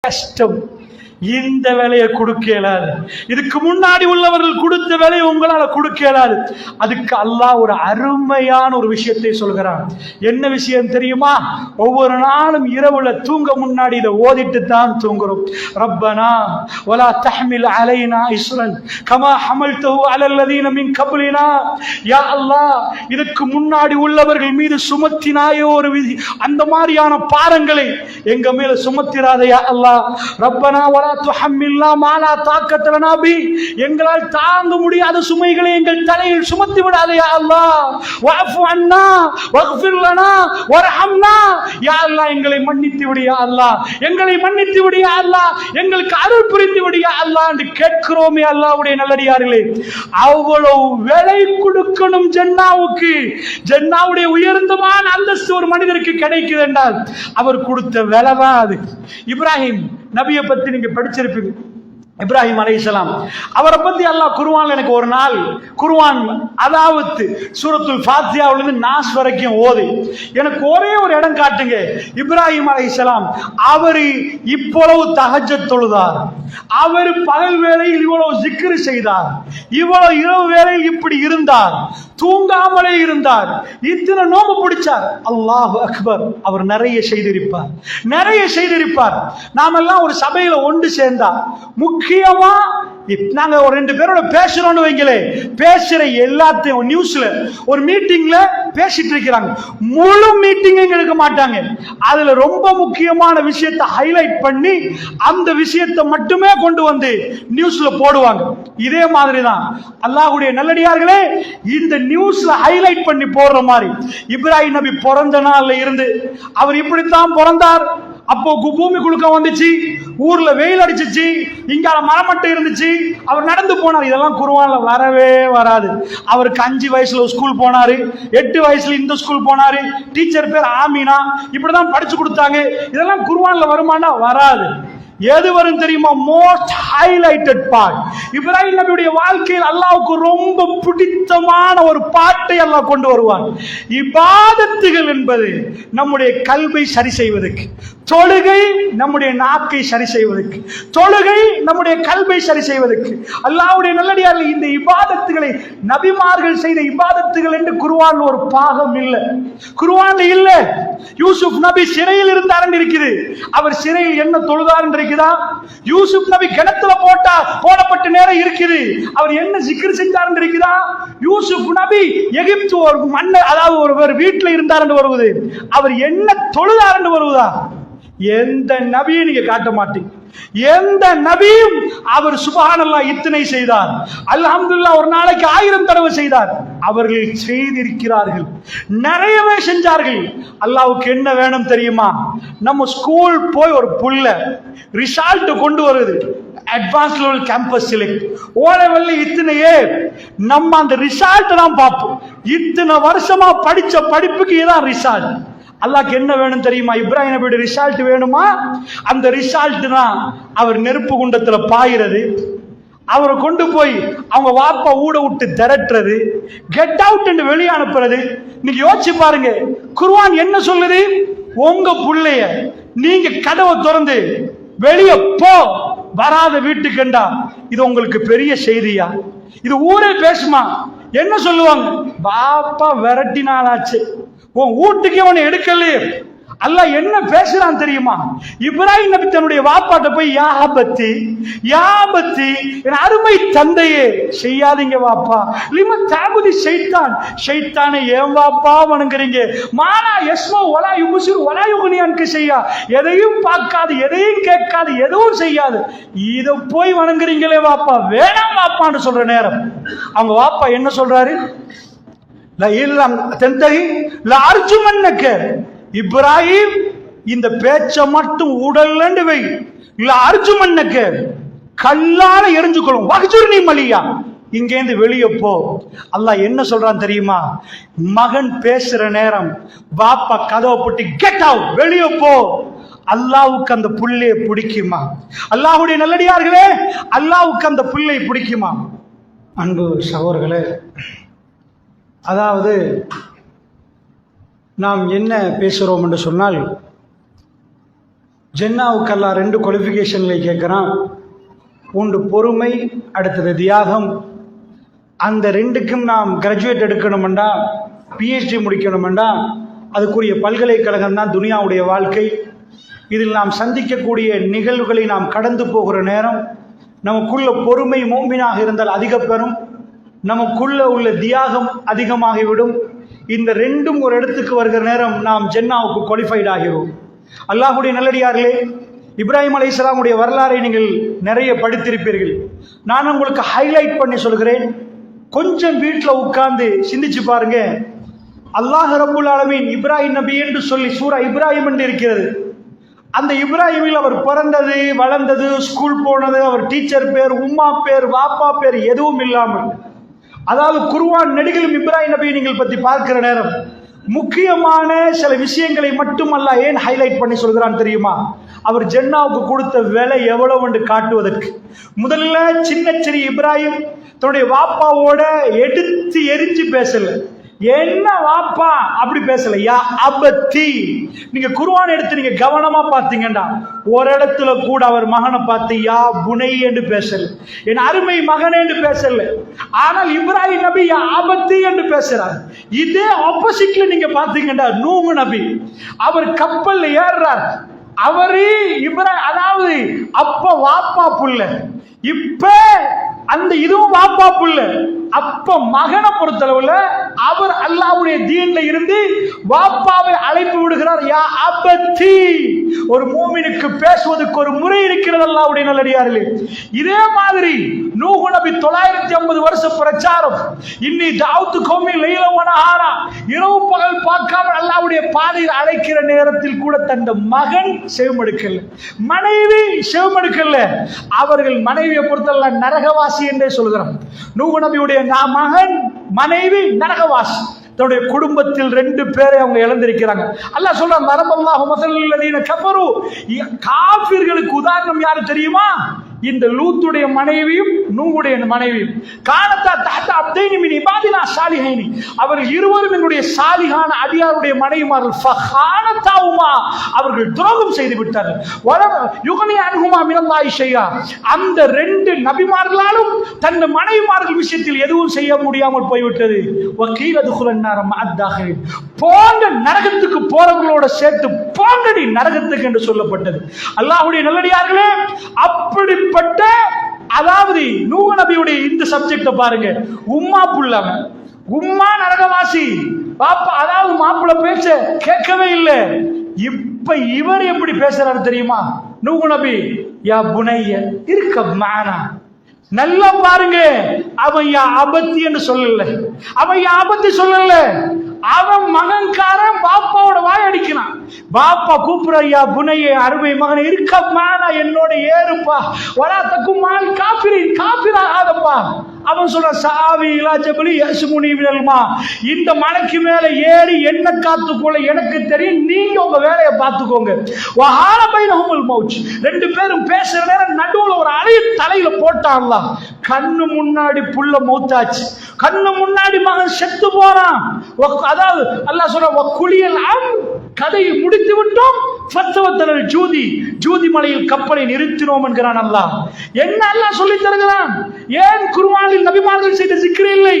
கஷ்டம் இந்த வேலையை கொடுக்க இயலாது. இதுக்கு முன்னாடி உள்ளவர்கள் கொடுத்த வேலையை உங்களால் கொடுக்க இயலாது. அதுக்கு அல்லாஹ் ஒரு அருமையான ஒரு விஷயத்தை சொல்கிறான். என்ன விஷயம் தெரியுமா? ஒவ்வொரு நாளும் இரவுல தூங்க முன்னாடி இதை ஓதிட்டு தான் தூங்குறோம். ரப்பனா ஒலா தஹ்மில் அலைனா இஸ்ரன் கமா ஹமல் தஹு அலல்லதீன மின் கபலினா. யா அல்லாஹ் இதுக்கு முன்னாடி உள்ளவர்கள் மீது சுமத்தினாயோ ஒரு விதி அந்த மாதிரியான பாரங்களை எங்க மேல சுமத்திராத யா அல்லாஹ். ரப்பனா ஒலா துஹம்மில்னா மாலா எங்களால் தாங்க முடியாத சுமைகளை எங்கள் தலையில் சுமத்தி விடாதே யா அல்லாஹ். வஅஃபு அன்னா வக்ஃபிர் லனா வர்ஹம்னா. யா அல்லாஹ் எங்களை மன்னித்து விடு யா அல்லாஹ். எங்களை மன்னித்து விடு யா அல்லாஹ். எங்களுக்கு அருள் புரிந்து விடு யா அல்லாஹ் என்று கேட்கிறோமே அல்லாஹ்வுடைய நல்லடியார்களே. அவ்வளவு விலை கொடுக்கணும் ஜன்னாவுக்கு. ஜன்னாவுடைய உயர்ந்தமான அந்தஸ்து ஒரு மனிதருக்கு கிடைக்குது என்றால் அவர் கொடுத்த விலவா அது. இப்ராஹிம் நபியை பத்தி நீங்க படிச்சிருப்பீங்க. இப்ராஹிம் அலைஹிஸ்ஸலாம் அவரை பத்தி அல்லாஹ் குருவான் எனக்கு ஒரு நாள் குருவான் அதாவது சூரத்துல் ஃபாத்தியாவிலிருந்து நாஸ் வரைக்கும் ஓது. எனக்கு ஒரே ஒரு இடம் காட்டுங்க. இப்ராஹிம் அலைஹிஸ்ஸலாம் அவர் இவ்வளவு தகஜ தொழுதார். அவர் பகல் வேளையில் இவ்வளவு சிக்கரு செய்தார். இவ்வளவு இரவு வேளையில் இப்படி இருந்தார். தூங்காமலே இருந்தார். இத்தனை நோம்பு பிடிச்சார். அல்லாஹ் அக்பர் அவர் நிறைய செய்திருப்பார். நிறைய செய்திருப்பார். நாமெல்லாம் ஒரு சபையில ஒன்று சேர்ந்தா முக்கியமா நாங்க ஒரு ரெண்டு பேரோட பேசுறோம்னு வைங்களே பேசுற எல்லாத்தையும் நியூஸ்ல ஒரு மீட்டிங்ல பேசிட்டு இருக்கிறாங்க. முழு மீட்டிங்கும் எடுக்க மாட்டாங்க. அதுல ரொம்ப முக்கியமான விஷயத்தை ஹைலைட் பண்ணி அந்த விஷயத்தை மட்டுமே கொண்டு வந்து நியூஸ்ல போடுவாங்க. இதே மாதிரி தான் அல்லாஹுடைய நல்லடியார்களே இந்த நியூஸ்ல ஹைலைட் பண்ணி போடுற மாதிரி இப்ராஹிம் நபி பிறந்த நாள்ல இருந்து அவர் இப்படித்தான் பிறந்தார். அப்போ பூமி குலுக்க வந்துச்சு ஊர்ல வெயில் அடிச்சிச்சு இங்கால மரம் மட்டும் இருந்துச்சு. அவர் நடந்து போனார். இதெல்லாம் குருவான்ல வரவே வராது. அவருக்கு அஞ்சு வயசுல ஒரு ஸ்கூல் போனாரு. எட்டு வயசுல இந்த ஸ்கூல் போனாரு. டீச்சர் பேர் ஆமினா. இப்படிதான் படிச்சு கொடுத்தாங்க. இதெல்லாம் குருவான்ல வருமானா வராது. எது வரும் தெரியுமா? மோஸ்ட் ஹைலைட்டட் பார்ட் இப்ராஹிம் நபியுடைய வாழ்க்கையில் அல்லாவுக்கு ரொம்ப பிடித்தமான ஒரு பாட்டை அல்லாஹ் கொண்டு வருவான். இபாதத்துகள் என்பது நம்முடைய கல்வை சரி செய்வதற்கு தொழுகை நம்முடைய நாக்கை சரி செய்வதற்கு தொழுகை நம்முடைய கல்வை சரி செய்வதற்கு அல்லாவுடைய நல்லடியார்கள் இந்த இபாதத்துகளை நபிமார்கள் செய்த இபாதத்துகள் என்று குருவான் ஒரு பாகம் இல்லை. குருவான் இல்ல. யூசுப் நபி சிறையில் இருந்தார் இருக்குது. அவர் சிறையில் என்ன தொழுதார் இருக்குதா? யூசுப் நபி கிணத்துல போட்டா போடப்பட்ட நேரம் இருக்குது. அவர் என்ன சிக்கர் செஞ்சார் இருக்குதா? யூசுப் நபி எகிப்து ஒரு மன்னர் அதாவது ஒருவர் வீட்டில் இருந்தார் என்று வருவது. அவர் என்ன தொழுதார் என்று வருவதா? எந்த நபியும் நீங்க காட்ட மாட்டீங்க. எந்த நபியும் அவர் சுபஹானல்லாஹ் இத்தனை செய்தார். அல்ஹம்துல்லா ஒரு நாளைக்கு ஆயிரம் தடவை செய்தார். அவர்கள் செய்திருக்கிறார்கள். நிறையவே செஞ்சார்கள். அல்லாவுக்கு என்ன வேணும் தெரியுமா? நம்ம ஸ்கூல் போய் ஒரு புள்ள ரிசால்ட் கொண்டு வருது. அட்வான்ஸ் லெவல் கேம்பஸ் செலக்ட் ஓலவெல்ல இத்தனையே நம்ம அந்த ரிசால்ட் தான் பார்ப்போம். இத்தனை வருஷமா படிச்ச படிப்புக்கு இதான் ரிசால்ட் அல்லாக்கு என்ன வேணும் தெரியுமா? இப்ராஹிம் நபியோட ரிசால்ட் வேணுமா? அந்த ரிசால்ட் தான் அவர் நெருப்பு குண்டத்துல பாயிறது. அவரை கொண்டு போய் அவங்க வாப்பா ஊட விட்டு திரட்டுறது. கெட் அவுட் என்று வெளியே அனுப்புறது. நீங்க யோசிச்சு பாருங்க. குர்வான் என்ன சொல்லுது? உங்க புள்ளைய நீங்க கதவை திறந்து வெளியே போ. வராத வீட்டுக்குண்டா இது உங்களுக்கு பெரிய செய்தியா? இது ஊரே பேசுமா? என்ன சொல்லுவாங்க? பாப்பா விரட்டினாலாச்சு. உன் வீட்டுக்கே உன்னை எடுக்கலையே அல்ல என்ன பேசுறான் தெரியுமா? இப்ராஹிம் நபி தன்னுடைய வாப்பாட்ட போய் யாபத்தி யாபத்தி என் அருமை தந்தையே செய்யாதீங்க வாப்பா. லிம தாபுதி ஷைத்தான். ஷைத்தானை ஏன் வாப்பா வணங்குறீங்க? மானா எஸ்மோ ஒலா யுமுசு ஒலா யுகுனியான்க்கு செய்யா. எதையும் பார்க்காது எதையும் கேட்காது எதுவும் செய்யாது. இதை போய் வணங்குறீங்களே வாப்பா வேணாம் வாப்பான்னு சொல்ற நேரம். அவங்க வாப்பா என்ன சொல்றாரு? இப்ராஹிம் இந்த பேச்ச மட்டும் உடல்லண்டு வை. இல்ல அர்ஜுமன்னுக்கு கல்லால எரிஞ்சுக்கொள்ளும் வகஜுர்னி மலியா. இங்கேருந்து வெளியே போ. அல்லாஹ் என்ன சொல்றான் தெரியுமா? மகன் பேசுற நேரம் பாப்பா கதவை போட்டு கெட் அவுட் வெளியே போ. அல்லாவுக்கு அந்த புள்ளையை பிடிக்குமா? அல்லாஹுடைய நல்லடியார்களே அல்லாவுக்கு அந்த புள்ளை பிடிக்குமா? அன்பு சகோர்களே அதாவது நாம் என்ன பேசுகிறோம் என்று சொன்னால் ஜென்னாவுக்கெல்லாம் ரெண்டு குவாலிஃபிகேஷனில் கேட்குறான். ஒன்று பொறுமை அடுத்தது தியாகம். அந்த ரெண்டுக்கும் நாம் கிராஜுவேட் எடுக்கணுமெண்டா பிஹெச்டி முடிக்கணுமெண்டா அதுக்குரிய பல்கலைக்கழகம் தான் துனியாவுடைய வாழ்க்கை. இதில் நாம் சந்திக்கக்கூடிய நிகழ்வுகளை நாம் கடந்து போகிற நேரம் நமக்குள்ள பொறுமை மோமினாக இருந்தால் அதிக பெறும் நமக்குள்ள உள்ள தியாகம் அதிகமாகிவிடும். இந்த ரெண்டும் ஒரு இடத்துக்கு வருகிற நேரம் நாம் ஜென்னாவுக்கு குவாலிஃபைட் ஆகிறோம். அல்லாஹுடைய நல்லடியார்களே இப்ராஹிம் அலை இஸ்லாமுடைய வரலாறை நீங்கள் நிறைய படித்திருப்பீர்கள். நான் உங்களுக்கு ஹைலைட் பண்ணி சொல்கிறேன். கொஞ்சம் வீட்டில் உட்கார்ந்து சிந்திச்சு பாருங்க. அல்லாஹ் ரபுல் ஆலமீன் இப்ராஹிம் நபி என்று சொல்லி சூரா இப்ராஹிம் என்று இருக்கிறது. அந்த இப்ராஹிமில் அவர் பிறந்தது வளர்ந்தது ஸ்கூல் போனது அவர் டீச்சர் பேர் உம்மா பேர் வாப்பா பேர் எதுவும் இல்லாமல் அதாவது குருவான் நெடுகிலும் இப்ராஹிம் நபியை நீங்கள் பற்றி பார்க்கிற நேரம் முக்கியமான சில விஷயங்களை மட்டும் அல்ல ஏன் ஹைலைட் பண்ணி சொல்கிறான் தெரியுமா? அவர் ஜென்னாவுக்கு கொடுத்த விலை எவ்வளவு என்று காட்டுவதற்கு. முதல்ல சின்ன சிறி இப்ராஹிம் தன்னுடைய வாப்பாவோட எடுத்து எரிஞ்சு பேசல. என்ன வாப்பா? அப்படி பேசலையா அபத்தி. நீங்க குருவான் எடுத்து நீங்க கவனமா பார்த்தீங்கன்னா ஒரு இடத்துல கூட அவர் மகனை பார்த்து யா புனை என்று பேசல. என் அருமை மகனே என்று பேசல. ஆனால் இப்ராஹிம் நபி யா ஆபத்தி என்று பேசுறார். இதே ஆப்போசிட்ல நீங்க பார்த்தீங்கன்னா நூமு நபி. அவர் கப்பல்ல ஏறுறார். அவரு இப்ரா அதாவது அப்ப வாப்பா புள்ள. இப்ப அந்த இதுவும் வாப்பா புள்ள. அப்ப மகனை பொறுத்தளவுல அவர் அல்லாவுடைய தீன்ல இருந்து வாப்பாவை அழைப்பு விடுகிறார் யா அபத்தி. ஒரு மூமினுக்கு பேசுவதற்கு ஒரு முறை இருக்கிறது அல்லாவுடைய நல்லடியார்களே. இதே மாதிரி நூகு நபி தொள்ளாயிரத்தி ஐம்பது வருஷ பிரச்சாரம். இன்னி தாவுத்து கோமி லைலவன ஆரா இரவு பகல் பார்க்காம அல்லாவுடைய பாதையில் அழைக்கிற நேரத்தில் கூட தன் மகன் செவமெடுக்கல. மனைவி செவமெடுக்கல. அவர்கள் மனைவியை பொறுத்தல்ல நரகவாசி என்றே சொல்கிறான் நூஹு நபியுடைய நா- மகன் மனைவி நரகவாசி. தன்னுடைய குடும்பத்தில் ரெண்டு பேரை அவங்க இழந்திருக்கிறாங்க. அல்ல சொல்ற மரபல்லாஹு மசல்லதீன கஃபரு. காஃபிர்களுக்கு உதாரணம் யாரு தெரியுமா? இந்த லூத்துடைய மனைவியும் நூவுடைய மனைவியும் காலத்தா தாத்தா அப்தைனி மின் இபாதினா சாலிஹைனி. அவர் இருவரும் என்னுடைய சாலிகான அடியாருடைய மனைவிமார்கள். ஃபஹானத்தாவுமா அவர்கள் துரோகம் செய்து விட்டார்கள் வளர யுகனி அனுகுமா மினல்லாஹி செய்யா அந்த ரெண்டு நபிமார்களாலும் தன் மனைவிமார்கள் விஷயத்தில் எதுவும் செய்ய முடியாமல் போய்விட்டது. வக்கீல் அதுகுலன் நேரம் அத்தாகிறேன் போங்க நரகத்துக்கு போறவங்களோட சேர்த்து போங்கடி நரகத்துக்கு என்று சொல்லப்பட்டது. அல்லாஹ்வுடைய நல்லடியார்களே அப்படிப்பட்ட அதாவது நூஹ் நபியுடைய இந்த சப்ஜெக்ட பாருங்க. உம்மா புள்ளவன் உம்மா நரகவாசி. பாப்பா அதாவது மாப்பிள்ள பேச்ச கேட்கவே இல்லை. இப்ப இவர் எப்படி பேசுறாரு தெரியுமா? நூகு நபி யா புனைய இருக்க மானா நல்லா பாருங்க. அவன் யா ஆபத்தி என்று சொல்லல. அவன் யா ஆபத்தி சொல்லல. அவன் மகன்காரன் பாப்பாவோட வாய் அடிக்கிறான். பாப்பா கூப்பிடுற ஐயா புனையே அருமை மகன் இருக்கம்மா நான் என்னோட ஏறுப்பா. வரா தக்கும் மால் காபிரி காபிராகாதப்பா அவன் சொல்ற சாவி இலாச்சபலி ஜபலி யசுமுனி விடல்மா. இந்த மலைக்கு மேல ஏறி என்ன காத்துக்கொள்ள எனக்கு தெரியும் நீங்க உங்க வேலையை பார்த்துக்கோங்க. வஹால பைனஹுல் மௌச் ரெண்டு பேரும் பேசுற நேரம் நடுவுல ஒரு அலைய தலையில போட்டான்லாம் கண்ணு முன்னாடி புள்ள மூத்தாச்சு. கண்ணு முன்னாடி மகன் செத்து போறான் அதாவது அல்லாஹ் சொல்ற குளியல் அம் கதையை முடித்து விட்டோம். ஃபத்தவத்தனல் ஜூதி ஜூதி மலையில் கப்பலை நிறுத்தினோம் என்கிறான் அல்லாஹ். என்ன அல்லாஹ் சொல்லி தருகிறான்? ஏன் குருவானில் நபிமார்கள் செய்த சிக்கிரி இல்லை?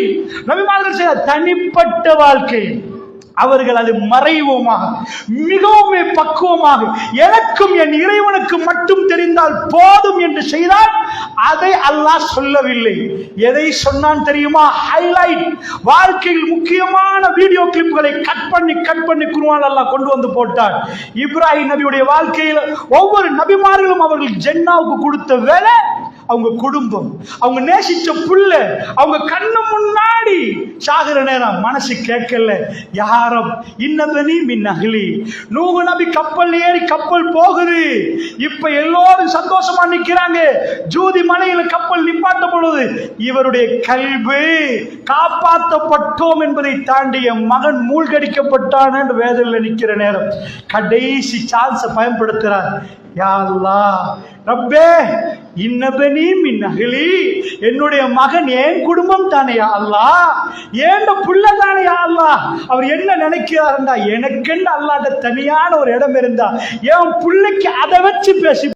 நபிமார்கள் செய்த தனிப்பட்ட வாழ்க்கை. அவர்கள் அது மறைவுமாக மிகவும் பக்குவமாக எனக்கும் என் இறைவனுக்கு மட்டும் தெரிந்தால் போதும் என்று செய்தால் அதை அல்லாஹ் சொல்லவில்லை. எதை சொன்னான் தெரியுமா? ஹைலைட் வாழ்க்கையில் முக்கியமான வீடியோ கிளிப்புகளை கட் பண்ணி கட் பண்ணி குருவான் அல்லாஹ் கொண்டு வந்து போட்டார் இப்ராஹிம் நபியுடைய வாழ்க்கையில் ஒவ்வொரு நபிமார்களும் அவர்கள் ஜென்னாவுக்கு கொடுத்த வேலை அவங்க குடும்பம் அவங்க நேசிச்ச புள்ள அவங்க கண்ணு முன்னாடி சாகுற நேரம் மனசு கேட்கல. யாரும்? இன்னதனி மின் அகலி. நூகு நபி கப்பல் ஏறி கப்பல் போகுது. இப்ப எல்லோரும் சந்தோஷமா நிக்கிறாங்க. ஜூதி மலையில கப்பல் நிப்பாட்ட பொழுது இவருடைய கல்வி காப்பாற்றப்பட்டோம் என்பதை தாண்டி என் மகன் மூழ்கடிக்கப்பட்டான் என்று வேதனையில் நிக்கிற நேரம். கடைசி சான்ஸை பயன்படுத்துறார். யா அல்லாஹ். ரப்பே இன்னபனி மின் அகிலி என்னுடைய மகன் என் குடும்பம் தானே அல்லா? ஏண்ட புள்ள தானேயா அல்லா? அவர் என்ன நினைக்கிறாருண்டா எனக்கென்று அல்லாட்ட தனியான ஒரு இடம் இருந்தா என் பிள்ளைக்கு அதை வச்சு பேசி